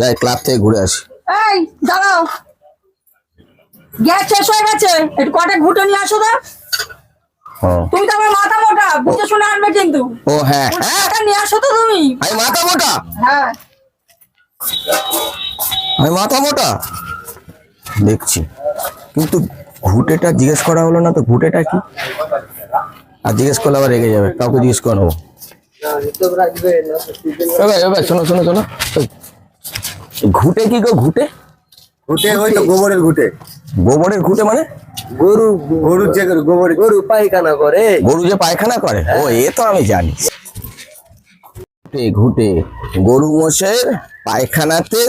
যাই ক্লাব থেকে ঘুরে আসি। এই দাঁড়াও। গ্যাস শেষ হয়ে গেছে। একটু কটা ঘুটে নিয়ে আসো দা তুমি তো আমার মাথা মোটা বুঝে শুনে আনবে কিন্তু। ও হ্যাঁ। হ্যাঁ নিয়ে আসো তো তুমি। আমি মাথা মোটা? হ্যাঁ। আমি মাথা মোটা? দেখছি। কিন্তু ঘুটেটা জিজ্ঞেস করা হলো না তো ঘুটেটা কি? আর জিজ্ঞেস করলে আবার রেগে যাবে কাউকে জিজ্ঞেস করে নেব এবার এবার শোনো শোনো শোনো। ঘুটে কি গো ঘুটে? ঘুটে ওই তো গোবরের ঘুটে। গোবরের ঘুটে মানে? গরু গরুর যে গোবর গরু পায়খানা করে। গরু যে পায়খানা করে? ও এ তো আমি জানি। ঘুটে ঘুটে। গরু মোষের পায়খানাতে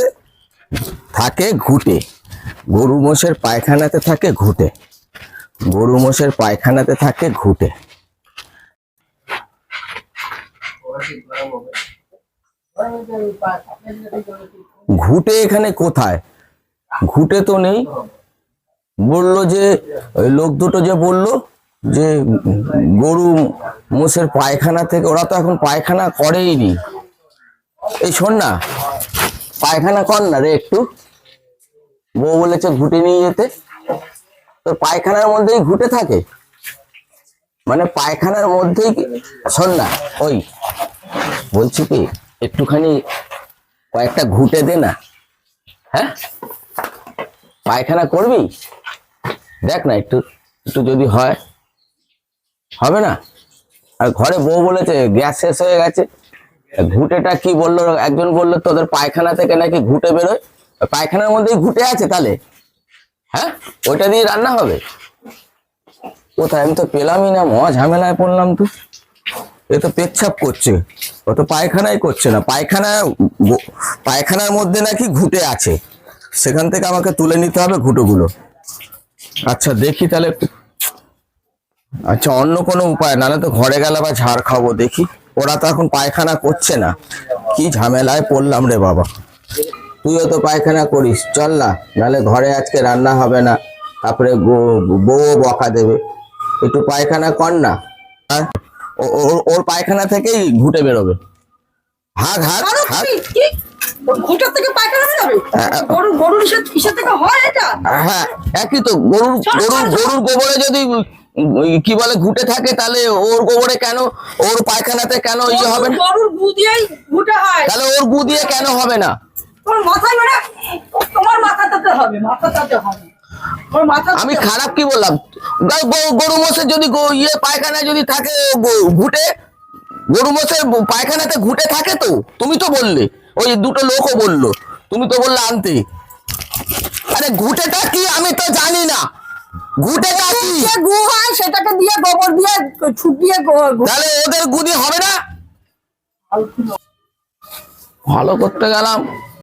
থাকে ঘুটে। গরু মোষের পায়খানাতে থাকে ঘুটে। গরু মোষের পায়খানাতে থাকে ঘুটে। ঘুটে এখানে কোথায়? ঘুটে তো নেই। বলল যে, ওই লোক দুটো যে বলল যে, গরু মোষের পায়খানা থেকে, ওরা তো এখন পায়খানা করেই নি এই শোন না, পায়খানা কর না রে একটু। বউ বলেছে ঘুটে নিয়ে যেতে। তো পায়খানার মধ্যেই ঘুটে থাকে? মানে পায়খানার মধ্যেই শোন না, ওই, বলছি কি একটুখানি কয়েকটা ঘুটে দে না। হ্যাঁ? পায়খানা করবি? দেখ না, একটু একটু যদি হয়। হবে না? আর ঘরে বউ বলেছে, গ্যাস শেষ হয়ে গেছে। ঘুটেটা কি বলল? একজন বলল, তোদের পায়খানা থেকে নাকি ঘুটে বেরোয়? পায়খানার মধ্যেই ঘুটে আছে তাহলে। হ্যাঁ? ওইটা দিয়ে রান্না হবে। কোথায়? আমি তো পেলামই না, মহা ঝামেলায় পড়লাম তো। এ তো পেচ্ছাপ করছে। ও তো পায়খানাই করছে না। পায়খানা পায়খানার মধ্যে নাকি ঘুটে আছে। সেখান থেকে আমাকে তুলে নিতে হবে ঘুটোগুলো। আচ্ছা দেখি তাহলে। আচ্ছা অন্য কোনো উপায়, নাহলে তো ঘরে গেলে বা ঝাড় খাব, দেখি। ওরা তো এখন পায়খানা করছে না। কি ঝামেলায় পড়লাম রে বাবা। তুইও তো পায়খানা করিস। চল না, নাহলে ঘরে আজকে রান্না হবে না। তারপরে বউ বকা দেবে। একটু পায়খানা কর না। ও- ওর পায়খানা থেকেই ঘুটে বেরোবে। হাগ হাগ হাগ। ঘুটার থেকে পায়খানা হয়ে হ্যাঁ। গরু গরুর ইসের ইসের থেকে হয় এটা? হ্যাঁ একই তো। গরুর গরুর গরুর গোবরে যদি কি বলে ঘুটে থাকে তাহলে ওর গোবরে কেন ওর পায়খানাতে কেন ইয়ে হবে না? গরুর গু দিয়েই ঘুটে হয়। তাহলে ওর গু দিয়ে কেন হবে না? তোমার মাথায় মানে তোমার মাথাটাতে হবে মাথাটাতে হবে। তোমার মাথা আমি খারাপ কি বললাম? গরু মোষের যদি ইয়ে পায়খানা যদি থাকে ঘুটে গরু মোষের পায়খানাতে ঘুটে থাকে তো? তুমি তো বললে ওই দুটো লোকও বলল। তুমি তো বললে আনতে। আরে ঘুটেটা কি আমি তো জানি না। ঘুটেটা কি? গু হয় সেটাকে দিয়ে গোবর দিয়ে ছুটিয়ে তাহলে ওদের গুদি হবে না? ভালো করতে গেলাম।